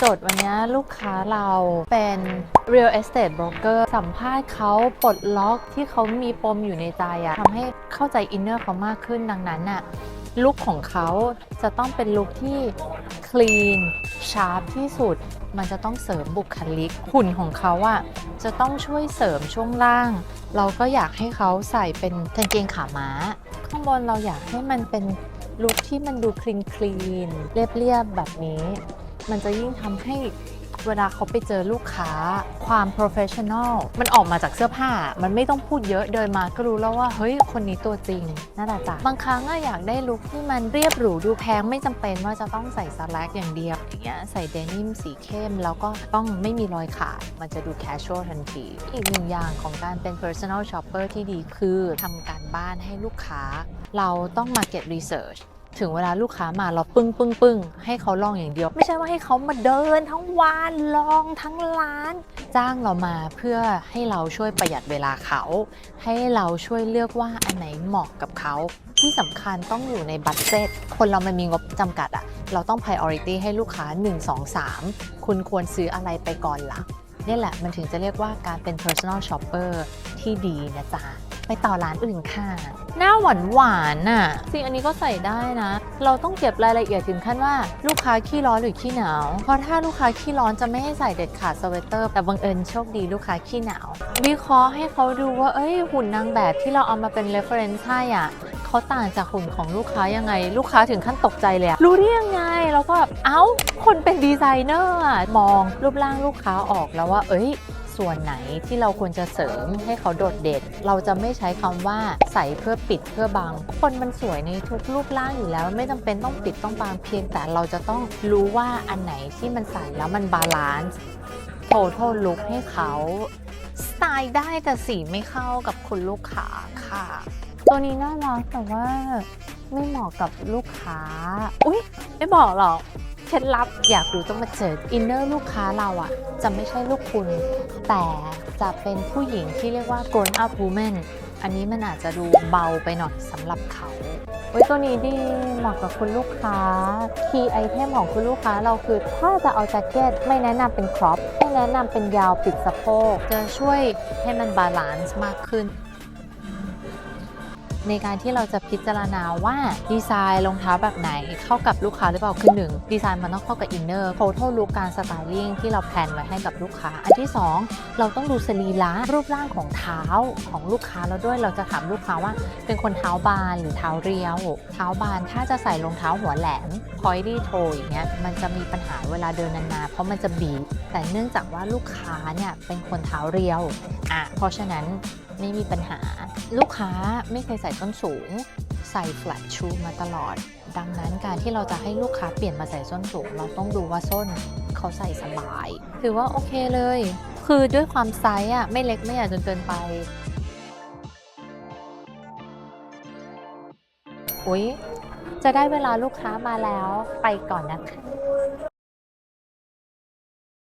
โจทย์วันนี้ลูกค้าเราเป็น real estate broker สัมภาษณ์เขาปลดล็อกที่เขามีปมอยู่ในใจอะทำให้เข้าใจอินเนอร์เขามากขึ้นดังนั้นน่ะลุคของเขาจะต้องเป็นลุคที่ clean sharp ที่สุด มันจะต้องเสริมบุคลิกหุ่นของเขาอะจะต้องช่วยเสริมช่วงล่าง เราก็อยากให้เขาใส่เป็นกางเกงขาม้า ข้างบนเราอยากให้มันเป็นลุคที่มันดูคลีนคลีนเรียบๆแบบนี้ มันจะยิ่งทำให้เวลาเขาไปเจอลูกค้าความ professional มันออกมาจากเสื้อผ้า มันไม่ต้องพูดเยอะเดินมาก็รู้แล้วว่า เฮ้ย คนนี้ตัวจริงน่าตาจ๋าบางครั้งอะอยากได้ลุคที่มันเรียบหรูดูแพงไม่จำเป็นว่าจะต้องใส่สแลกอย่างเดียวอย่างเงี้ยใส่เดนิมสีเข้ม แล้วก็ต้องไม่มีรอยขาด มันจะดู casual ทันที อีกหนึ่งอย่างของการเป็น personal shopper ที่ดีคือทำการบ้านให้ลูกค้า เราต้อง market research ถึงเวลาลูกค้ามาเราปึ้งปึ้งปึ้งให้เขาลองอย่างเดียว ไม่ใช่ว่าให้เขามาเดินทั้งวันลองทั้งร้าน จ้างเรามาเพื่อให้เราช่วยประหยัดเวลาเขา ให้เราช่วยเลือกว่าอันไหนเหมาะกับเขา ที่สำคัญต้องอยู่ในบัตเจ็ตคนเรามันมีงบจำกัดอะเราต้อง priority ให้ลูกค้า 1 2 3 คุณควรซื้ออะไรไปก่อนล่ะนี่แหละมันถึงจะเรียกว่าการเป็น personal shopper ที่ดีนะจ๊ะ ไปต่อร้านอื่นค่ะ หน้าหวานหวานน่ะจริงอันนี้ก็ใส่ได้นะ เราต้องเก็บรายละเอียดถึงขั้นว่าลูกค้าขี้ร้อนหรือขี้หนาว เพราะถ้าลูกค้าขี้ร้อนจะไม่ให้ใส่เด็ดขาดสเวตเตอร์ แต่บังเอิญโชคดีลูกค้าขี้หนาว วิเคราะห์ให้เขาดูว่าเอ้ยหุ่นนางแบบที่เราเอามาเป็น reference ให้อะเขาต่างจากหุ่นของลูกค้ายังไง ลูกค้าถึงขั้นตกใจเลยอะรู้ได้ยังไงแล้วก็แบบเอ้าคนเป็นดีไซเนอร์มองรูปร่างลูกค้าออกแล้วว่า เอ้ย ส่วนไหนที่เราควรจะเสริมให้เขาโดดเด่น เราจะไม่ใช้คำว่าใส่เพื่อปิดเพื่อบังคนมันสวยในทุกรูปร่างอยู่แล้ว ไม่จำเป็นต้องปิดต้องบังเพียง แต่เราจะต้องรู้ว่าอันไหนที่มันใส่แล้วมันบาลานซ์ total look ให้เขาสไตล์ได้แต่สีไม่เข้ากับคุณลูกค้าค่ะ ตัวนี้น่ารักแต่ว่าไม่เหมาะกับลูกค้า อุ๊ย ไม่บอกหรอก เคล็ดลับอยากรู้ต้องมาเจออินเนอร์ลูกค้าเราอะจะไม่ใช่ลูกคุณ แต่จะเป็นผู้หญิงที่เรียกว่า grown up woman อันนี้มันอาจจะดูเบาไปหน่อยสำหรับเขาเว้ยตัวนี้ดีเหมาะกับคุณลูกค้า คีย์ไอเทมของคุณลูกค้าเราคือ ถ้าจะเอาแจ็คเก็ตไม่แนะนำเป็นครอปไม่แนะนำเป็นยาวปิดสะโพกจะช่วยให้มันบาลานซ์มากขึ้น ในการที่เราจะพิจารณาว่าดีไซน์รองเท้าแบบไหนเข้ากับลูกค้าหรือเปล่าคือหนึ่งดีไซน์มันต้องเข้ากับอินเนอร์โ o ท a l ลุคการสไตลิ่งที่เราแพลนไว้ให้กับลูกค้า อันที่ 2 เราต้องดูสรีระรูปร่างของเท้าของลูกค้าแล้วด้วยเราจะถามลูกค้าว่า เป็นคนเท้าบานหรือเท้าเรียว เท้าบานถ้าจะใส่รองเท้าหัวแหลม pointy toe อย่างเงี้ยมันจะมีปัญหาเวลาเดินนานๆเพราะมันจะบีบแต่เนื่องจากว่าลูกค้าเนี่ยเป็นคนเท้าเรียวอะเพราะฉะนั้น ไม่มีปัญหา ลูกค้าไม่เคยใส่ส้นสูง ใส่ flat shoe มาตลอด ดังนั้นการที่เราจะให้ลูกค้าเปลี่ยนมาใส่ส้นสูง เราต้องดูว่าส้นเขาใส่สบาย ถือว่าโอเคเลย คือด้วยความไซส์อะไม่เล็กไม่ใหญ่จนเกินไปอุ๊ยจะได้เวลาลูกค้ามาแล้วไปก่อนนะคะ